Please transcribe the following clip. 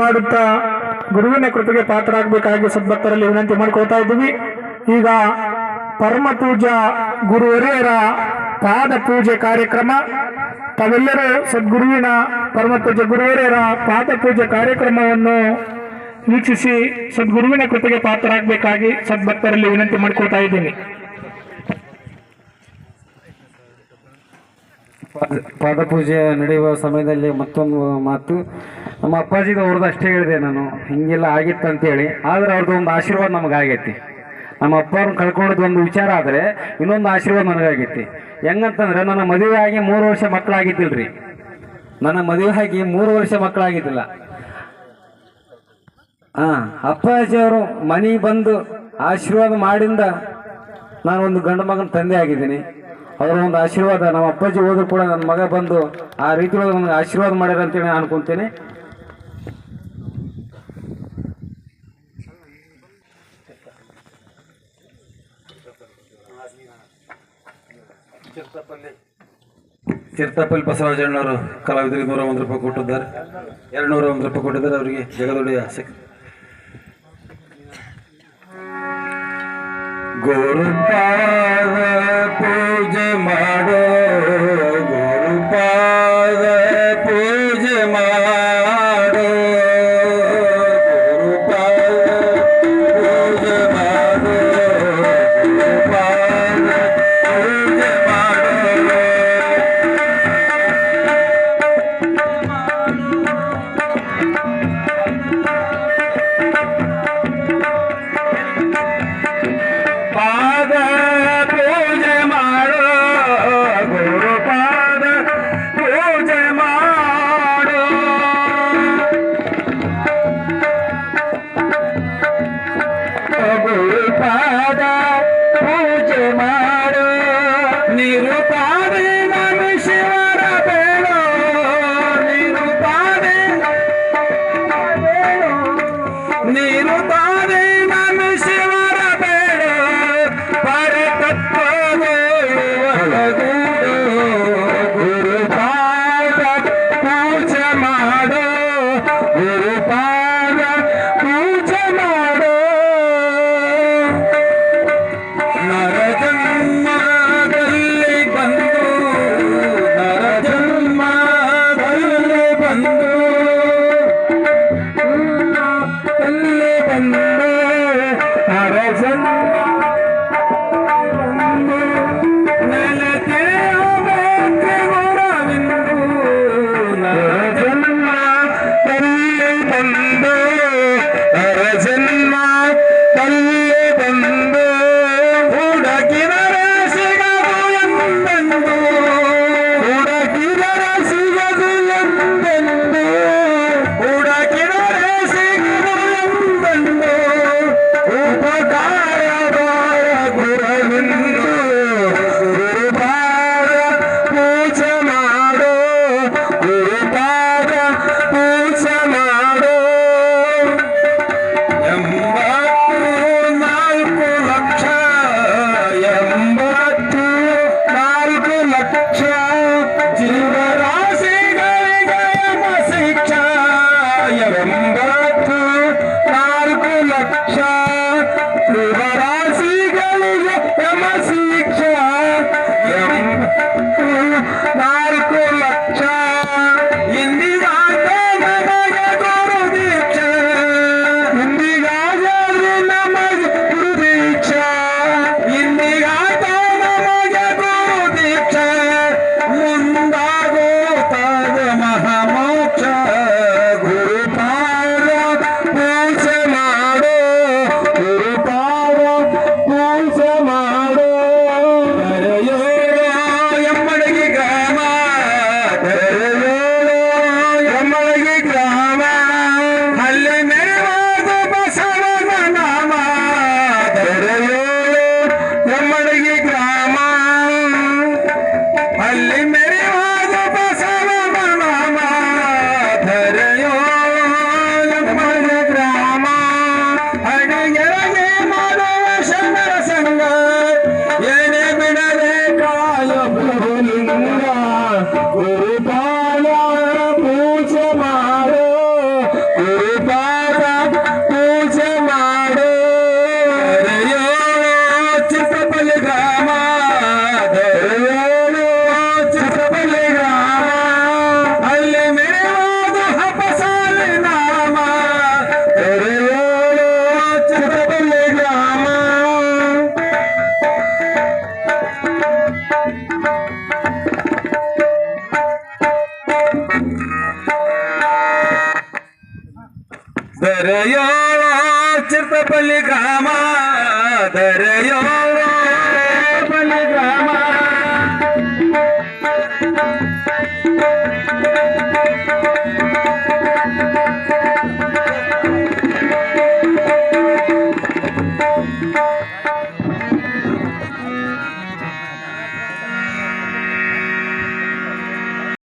ಮಾಡುತ್ತಾ ಗುರುವಿನ ಕೃಪೆಗೆ ಪಾತ್ರರಾಗಬೇಕಾಗಿ ಸದ್ಭಕ್ತರಲ್ಲಿ ವಿನಂತಿ ಮಾಡ್ಕೊಳ್ತಾ ಇದ್ದೀವಿ. ಈಗ ಪರಮ ಪೂಜ ಗುರುವರಿಯರ ಪಾದ ಪೂಜೆ ಕಾರ್ಯಕ್ರಮ. ತಾವೆಲ್ಲರೂ ಸದ್ಗುರುವಿನ ಪರಮ ಪೂಜೆ ಗುರುವರಿಯರ ಪಾದ ಪೂಜೆ ಕಾರ್ಯಕ್ರಮವನ್ನು ವೀಕ್ಷಿಸಿ ಸದ್ಗುರುವಿನ ಕೃಪೆಗೆ ಪಾತ್ರರಾಗಬೇಕಾಗಿ ಸದ್ಭಕ್ತರಲ್ಲಿ ವಿನಂತಿ ಮಾಡ್ಕೊಳ್ತಾ ಇದ್ದೀನಿ. ಪಾದಪೂಜೆ ನಡೆಯುವ ಸಮಯದಲ್ಲಿ ಮತ್ತೊಂದು ಮಾತು. ನಮ್ಮ ಅಪ್ಪಾಜಿಗೆ ಅವ್ರದ್ದು ಅಷ್ಟೇ ಹೇಳಿದೆ ನಾನು. ಹಿಂಗೆಲ್ಲ ಆಗಿತ್ತು ಅಂತೇಳಿ. ಆದರೆ ಅವ್ರದ್ದು ಒಂದು ಆಶೀರ್ವಾದ ನಮಗೆ ಆಗೈತಿ ನಮ್ಮ ಅಪ್ಪವ್ರನ್ನ ಕಳ್ಕೊಂಡಿದ್ದು ಒಂದು ವಿಚಾರ ಆದರೆ ಇನ್ನೊಂದು ಆಶೀರ್ವಾದ ನನಗಾಗೈತಿ. ಹೆಂಗಂತಂದ್ರೆ ನನ್ನ ಮದುವೆ ಆಗಿ ಮೂರು ವರ್ಷ ಮಕ್ಕಳಾಗಿದ್ದಿಲ್ರಿ. ನನ್ನ ಮದುವೆ ಆಗಿ ಮೂರು ವರ್ಷ ಮಕ್ಕಳಾಗಿದ್ದಿಲ್ಲ. ಹಾ ಅಪ್ಪಾಜಿಯವರು ಮನೆಗೆ ಬಂದು ಆಶೀರ್ವಾದ ಮಾಡಿಂದ ಒಂದು ಗಂಡು ಮಗನ ತಂದೆ ಆಗಿದ್ದೀನಿ. ಅವರ ಒಂದು ಆಶೀರ್ವಾದ. ನಮ್ಮ ಅಪ್ಪಾಜಿ ಹೋದ್ರು ಕೂಡ ನನ್ನ ಮಗ ಬಂದು ಆ ರೀತಿ ಒಳಗೆ ನನಗೆ ಆಶೀರ್ವಾದ ಮಾಡ್ಯಾರ ಅಂತೇಳಿ ನಾನು ಅನ್ಕೊಂತೀನಿ. ಚಿರ್ತಪಲ್ಲಿ ಬಸವರಾಜಣ್ಣವರು ಕಲಾವಿದರಿಗೆ ನೂರ ಒಂದು ರೂಪಾಯಿ ಕೊಟ್ಟಿದ್ದಾರೆ. ಎರಡು ನೂರ ಒಂದು ರೂಪಾಯಿ ಕೊಟ್ಟಿದ್ದಾರೆ ಅವರಿಗೆ ಜಗದೊಡೆಯ ಆಸಕ್ತಿ ಗುರುಪಾದ and Bye. ದರೆಯೋಳ ಚಿರ್ತಪಲ್ಲಿ ಗ್ರಾಮ ದರೆಯೋಳ